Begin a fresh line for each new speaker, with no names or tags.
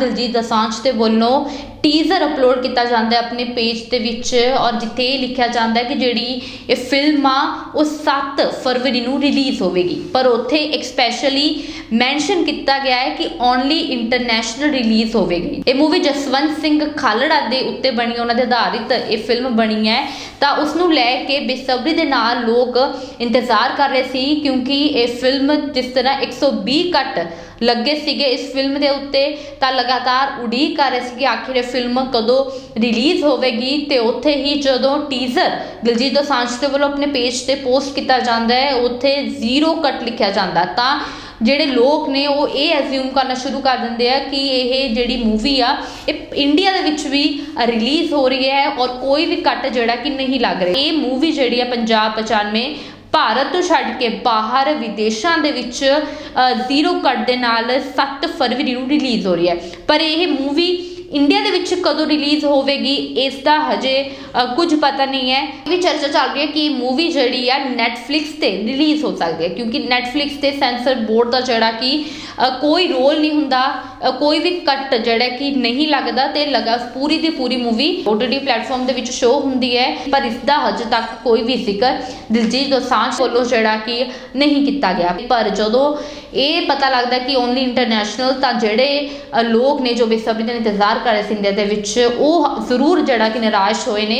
ਦਿਲਜੀਤ ਦੋਸਾਂਝ ਦੇ ਵੱਲੋਂ teaser upload ਕੀਤਾ ਜਾਂਦਾ ਹੈ ਆਪਣੇ ਪੇਜ ਦੇ ਵਿੱਚ ਔਰ ਜਿੱਥੇ ਇਹ ਲਿਖਿਆ ਜਾਂਦਾ ਹੈ ਕਿ ਜਿਹੜੀ ਇਹ ਫਿਲਮ ਆ, ਉਹ 7 ਫਰਵਰੀ ਨੂੰ ਰਿਲੀਜ਼ ਹੋਵੇਗੀ। ਪਰ ਉੱਥੇ ਇੱਕ ਸਪੈਸ਼ਲੀ ਮੈਂਸ਼ਨ ਕੀਤਾ ਗਿਆ ਹੈ ਕਿ ਓਨਲੀ ਇੰਟਰਨੈਸ਼ਨਲ ਰਿਲੀਜ਼ ਹੋਵੇਗੀ। ਇਹ ਮੂਵੀ ਜਸਵੰਤ ਸਿੰਘ ਖਾਲੜਾ ਦੇ ਉੱਤੇ ਬਣੀ ਉਹਨਾਂ ਦੇ ਆਧਾਰਿਤ ਇਹ ਫਿਲਮ ਬਣੀ ਹੈ। ਤਾਂ ਉਸ ਨੂੰ ਲੈ ਕੇ ਬੇਸਬਰੀ ਦੇ ਨਾਲ ਲੋਕ ਇੰਤਜ਼ਾਰ ਕਰ ਰਹੇ ਸੀ ਕਿਉਂਕਿ ਇਹ ਫਿਲਮ ਜਿਸ ਤਰ੍ਹਾਂ 120 ਕੱਟ ਲੱਗੇ ਸੀਗੇ ਇਸ ਫਿਲਮ ਦੇ ਉੱਤੇ, ਤਾਂ ਲਗਾਤਾਰ ਉਡੀਕ ਕਰ ਰਹੇ ਸੀ ਕਿ ਆਖਿਰ ਇਹ ਫਿਲਮ ਕਦੋਂ ਰਿਲੀਜ਼ ਹੋਵੇਗੀ ਤੇ ਉੱਥੇ ਹੀ ਜਦੋਂ ਟੀਜ਼ਰ ਦਿਲਜੀਤ ਦੋਸਾਂਝ ਦੇ ਵੱਲੋਂ ਆਪਣੇ ਪੇਜ ਤੇ ਪੋਸਟ ਕੀਤਾ ਜਾਂਦਾ ਹੈ, ਉੱਥੇ ਜ਼ੀਰੋ ਕੱਟ ਲਿਖਿਆ ਜਾਂਦਾ। ਤਾਂ ਜਿਹੜੇ ਲੋਕ ਨੇ ਉਹ ਇਹ ਐਜ਼ਿਊਮ ਕਰਨਾ ਸ਼ੁਰੂ ਕਰ ਦਿੰਦੇ ਆ ਕਿ ਇਹ ਜਿਹੜੀ ਮੂਵੀ ਆ, ਇਹ ਇੰਡੀਆ ਦੇ ਵਿੱਚ ਵੀ ਰਿਲੀਜ਼ ਹੋ ਰਹੀ ਹੈ ਔਰ ਕੋਈ ਵੀ ਕੱਟ ਜਿਹੜਾ ਕਿ ਨਹੀਂ ਲੱਗ ਰਿਹਾ। ਇਹ ਮੂਵੀ ਜਿਹੜੀ ਆ ਪੰਜਾਬ 95 ਭਾਰਤ ਤੋਂ ਛੱਡ ਕੇ ਬਾਹਰ ਵਿਦੇਸ਼ਾਂ ਦੇ ਵਿੱਚ ਜ਼ੀਰੋ ਕੱਟ ਦੇ ਨਾਲ 7 ਫਰਵਰੀ ਨੂੰ ਰਿਲੀਜ਼ ਹੋ ਰਹੀ ਹੈ। ਪਰ ਇਹ ਮੂਵੀ ਇੰਡੀਆ ਦੇ ਵਿੱਚ ਕਦੋਂ ਰਿਲੀਜ਼ ਹੋਵੇਗੀ ਇਸ ਦਾ ਹਜੇ ਕੁਝ ਪਤਾ ਨਹੀਂ ਹੈ। ਇਹ ਵੀ ਚਰਚਾ ਚੱਲ ਰਹੀ ਹੈ ਕਿ ਮੂਵੀ ਜਿਹੜੀ ਆ Netflix ਤੇ ਰਿਲੀਜ਼ ਹੋ ਸਕਦੀ ਹੈ, ਕਿਉਂਕਿ Netflix ਤੇ ਸੈਂਸਰ ਬੋਰਡ ਦਾ ਜਿਹੜਾ ਕਿ ਕੋਈ ਰੋਲ ਨਹੀਂ ਹੁੰਦਾ। ਕੋਈ ਵੀ ਕੱਟ ਜਿਹੜਾ ਕਿ ਨਹੀਂ ਲੱਗਦਾ ਤੇ ਲਗਾ ਪੂਰੀ ਦੀ ਪੂਰੀ ਮੂਵੀ OTT ਪਲੇਟਫਾਰਮ ਦੇ ਵਿੱਚ ਸ਼ੋਅ ਹੁੰਦੀ ਹੈ। ਪਰ ਇਸ ਦਾ ਹਜੇ ਤੱਕ ਕੋਈ ਵੀ ਜ਼ਿਕਰ ਦਿਲਜੀਤ ਦੋਸਾਂਝ ਵੱਲੋਂ ਜਿਹੜਾ ਕਿ ਨਹੀਂ ਕੀਤਾ ਗਿਆ। ਪਰ ਜਦੋਂ ਇਹ ਪਤਾ ਲੱਗਦਾ ਕਿ ਓਨਲੀ ਇੰਟਰਨੈਸ਼ਨਲ ਤਾਂ ਜਿਹੜੇ ਲੋਕ ਨੇ ਜੋ ਬੇਸਬਰੀ ਨਾਲ ਇੰਤਜ਼ਾਰ ਕਰ ਰਹੇ ਸੀ ਇੰਡੀਆ ਦੇ ਵਿੱਚ, ਉਹ ਜ਼ਰੂਰ ਜਿਹੜਾ ਕਿ ਨਿਰਾਸ਼ ਹੋਏ ਨੇ।